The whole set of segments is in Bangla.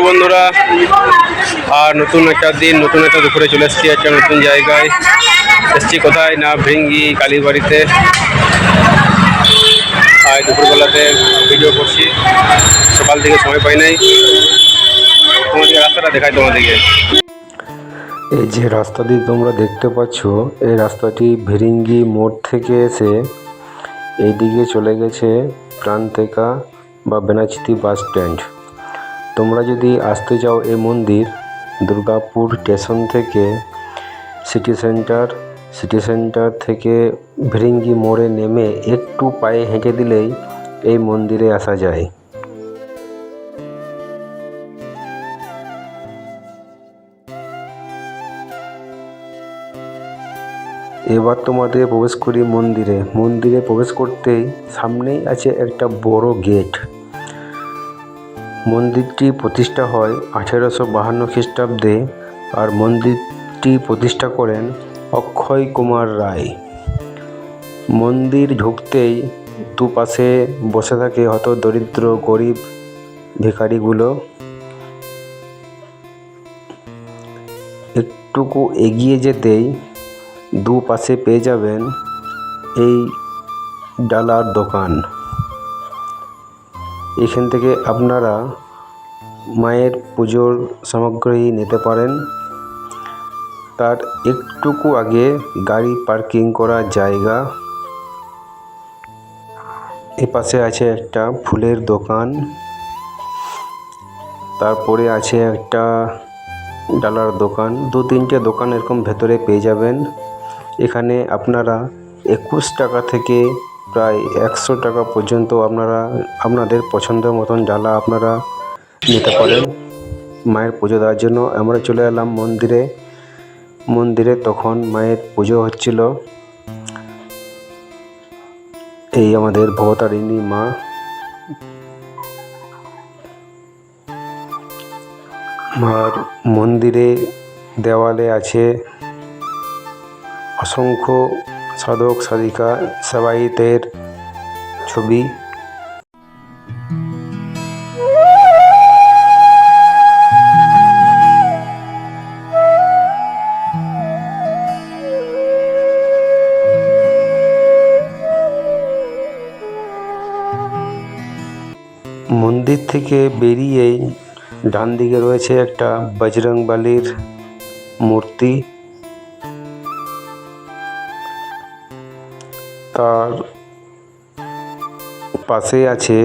বন্ধুরা। আর নতুন একটা দিন, নতুন একটা দুপুরে চলে এসেছি একটা নতুন জায়গায়। এসেছি কোথায়? না, ভৃঙ্গি, কালীবাড়িতে। আর দুপুরবেলাতে ভিডিও করছি। সকাল থেকে সময় পাই নাই। তোমাদেরকে রাস্তাটা দেখাই তোমাদেরকে। এই যে রাস্তাটি তোমরা দেখতে পাচ্ছ, এই রাস্তাটি ভিরিঙ্গি মোড় থেকে এসে এইদিকে চলে গেছে প্রান্তিকা বা বেনাচিতি বাস স্ট্যান্ড। তোমরা যদি আসতে চাও এই মন্দির, দুর্গাপুর স্টেশন থেকে, সিটি সেন্টার সিটি সেন্টার থেকে ভিরিঙ্গি মোড়ে নেমে একটু পায়ে হেঁটে দিলেই এই মন্দিরে আসা যায়। এবার তোমাদের প্রবেশ করি মন্দিরে। মন্দিরে প্রবেশ করতেই সামনেই আছে একটা বড় গেট। মন্দিরটি প্রতিষ্ঠা হয় আঠেরোশো বাহান্ন খ্রিস্টাব্দে আর মন্দিরটি প্রতিষ্ঠা করেন অক্ষয় কুমার রায়। মন্দির ঢুকতেই দুপাশে বসে থাকে হত দরিদ্র, গরিব ভিখারিগুলো। একটুকু এগিয়ে যেতেই দুপাশে পেয়ে যাবেন এই ডালার দোকান। এখান থেকে আপনারা মায়ের পুজোর সামগ্রী নিতে পারেন। তার একটুকু আগে গাড়ি পার্কিং করার জায়গা। এপাশে আছে একটা ফুলের দোকান। তারপরে আছে একটা ডালার দোকান। দু তিনটে দোকান এরকম ভেতরে পেয়ে যাবেন। এখানে আপনারা একুশ টাকা থেকে প্রায় একশো টাকা পর্যন্ত আপনারা, আপনাদের পছন্দের মতন জ্বালা আপনারা নিতে পারেন। মায়ের পুজো দেওয়ার জন্য আমরা চলে এলাম মন্দিরে। মন্দিরে তখন মায়ের পুজো হচ্ছিল। এই আমাদের ভবতারিণী মা। আর মন্দিরে দেওয়ালে আছে অসংখ্য সাধক সাধিকা সেবায়িতের ছবি মন্দির থেকে বেরিয়েই ডান দিকে রয়েছে একটা বজরংবলির মূর্তি তার পাশে আছে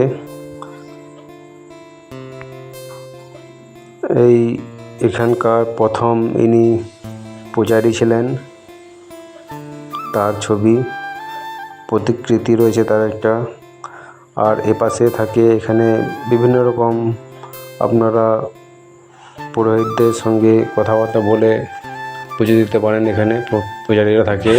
এই এখানকার প্রথম ইনি পূজারী ছিলেন। তার ছবি, প্রতিকৃতি রয়েছে তার একটা। আর এপাশে থাকে এখানে বিভিন্ন রকম আপনারা পুরোহিতদের সঙ্গে কথাবার্তা বলে পুজো দিতে পারেন এখানে পূজারীরা থাকে।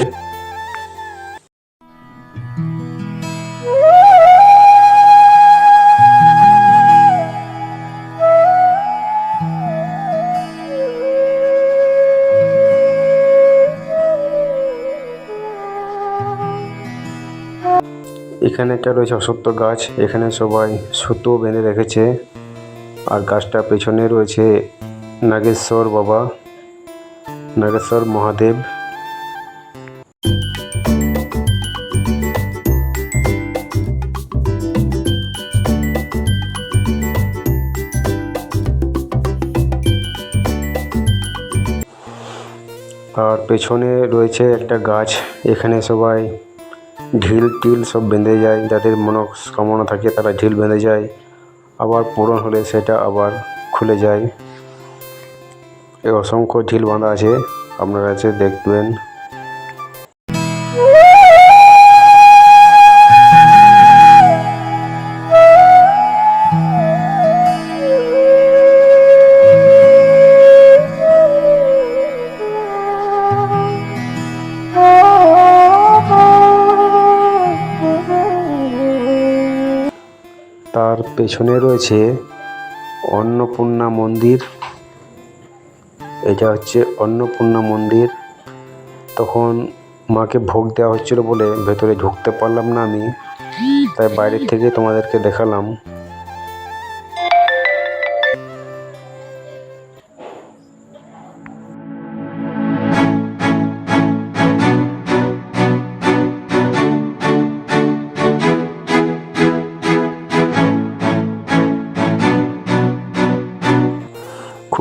এখানে একটা রয়েছে অশ্বত্থ গাছ। এখানে সবাই সুতো বেঁধে রেখেছে। আর গাছটার পেছনে রয়েছে নাগেশ্বর বাবা, নাগেশ্বর মহাদেব। আর পেছনে রয়েছে একটা গাছ। এখানে সবাই ঢিল টিল সব বেঁধে যায়। যাদের মনস্কামনা থাকে তারা ঢিল বেঁধে যায়। আবার পূরণ হলে সেটা আবার খুলে যায়। এই অসংখ্য ঢিল বাঁধা আছে। আপনারা এসে দেখবেন। পেছনে রয়েছে অন্নপূর্ণা মন্দির। এটা হচ্ছে অন্নপূর্ণা মন্দির। তখন মাকে ভোগ দেওয়া হচ্ছিল বলে ভেতরে ঢুকতে পারলাম না আমি। তাই বাইরের থেকে তোমাদেরকে দেখালাম।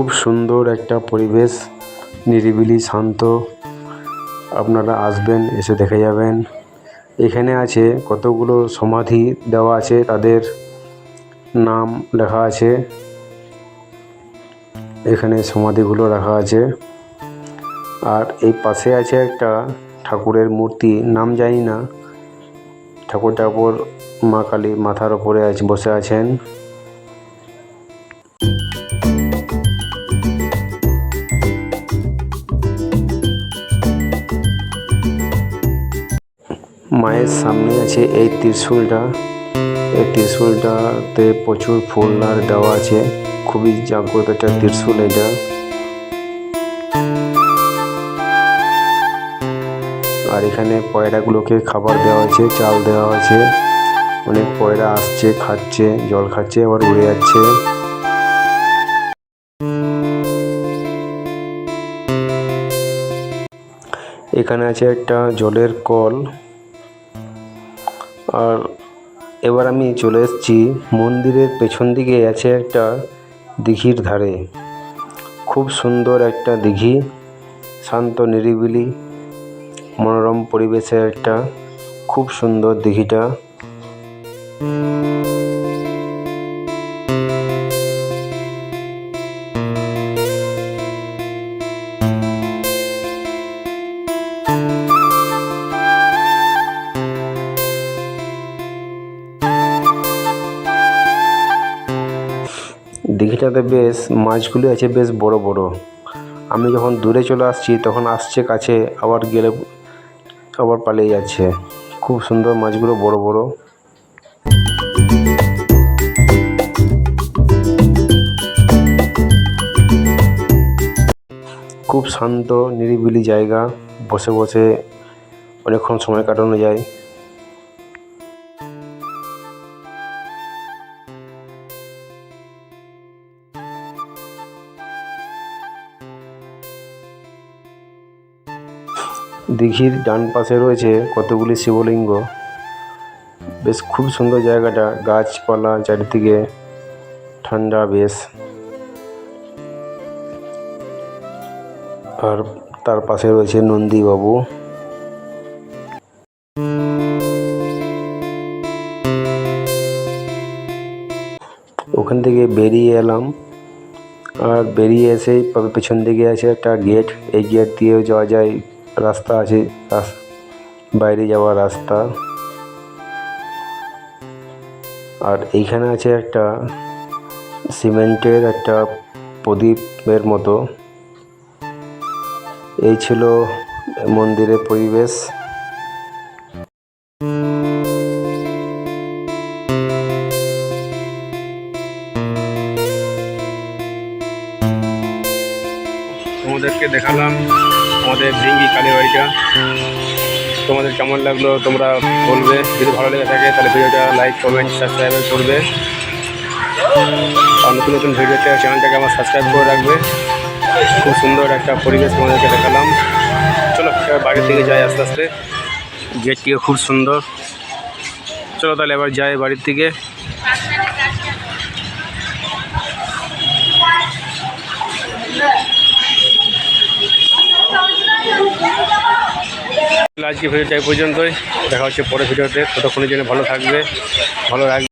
সুন্দর একটা পরিবেশ, নিরিবিলি, শান্ত। আপনারা আসবেন, এসে দেখে যাবেন। এখানে আছে কতগুলো সমাধি দেওয়া আছে, তাদের নাম লেখা আছে। এখানে সমাধিগুলো রাখা আছে। আর এই পাশে আছে একটা ঠাকুরের মূর্তি, নাম জানি না। ঠাকুরটার ওপর মা কালী মাথার ওপরে আছে বসে আছেন। মায়ের সামনে আছে এই ত্রিশূলটা। এই ত্রিশূলটাতে প্রচুর ফুল আর দেওয়া আছে। খুবই জাগ্রত একটা ত্রিশূল এটা। আর এখানে পয়রাগুলোকে খাবার দেওয়া আছে, চাল দেওয়া আছে। অনেক পয়রা আসছে, খাচ্ছে, জল খাচ্ছে, আবার উড়ে যাচ্ছে। এখানে আছে একটা জলের কল। আর এবার আমি চলে এসেছি মন্দিরের পেছন দিকে আছে একটা দিঘির ধারে। খুব সুন্দর একটা দিঘি, শান্ত, নিরিবিলি, মনোরম পরিবেশে একটা খুব সুন্দর দিঘিটা। দিঘিটাতে বেশ মাছগুলি আছে বেশ বড় বড়। আমি যখন দূরে চলে আসছি তখন আসছে কাছে, আবার গেলে আবার পালিয়ে যাচ্ছে। খুব সুন্দর মাছগুলো বড় বড়। খুব শান্ত, নিরিবিলি জায়গা। বসে বসে অনেকক্ষণ সময় কাটানো যায়। দিঘির ডান পাশে রয়েছে কতগুলি শিবলিঙ্গ। বেশ খুব সুন্দর জায়গাটা, গাছপালা চারিদিকে, ঠান্ডা বেশ। আর তার পাশে রয়েছে নন্দীবাবু। ওখান থেকে বেরিয়ে এলাম। আর বেরিয়ে এসে পেছন দিকে আছে একটা গেট এই গেট দিয়েও যাওয়া যায় রাস্তা আছে বাইরে যাওয়ার রাস্তা। আর এইখানে আছে একটা সিমেন্টের একটা প্রদীপের মতো। এই ছিল মন্দিরের পরিবেশ। ভৃঙ্গি কালীবাড়িটা তোমাদের কেমন লাগল তোমরা বলবে। যদি ভালো লেগে থাকে তাহলে ভিডিওটা লাইক কমেন্ট সাবস্ক্রাইব করবে। আর নতুন নতুন ভিডিওতে চ্যানেলটাকে আমার সাবস্ক্রাইব করে রাখবে। খুব সুন্দর একটা পরিবেশ তোমাদেরকে দেখালাম। চলো বাড়ির দিকে যাই আস্তে আস্তে। গেটটিও খুব সুন্দর। চলো তাহলে এবার যাই বাড়ির দিকে। আজকে ভিডিওটা এই পর্যন্তই। দেখা হচ্ছে পরের ভিডিওতে। ততক্ষণের জন্য ভালো থাকবে ভালো রাখবে।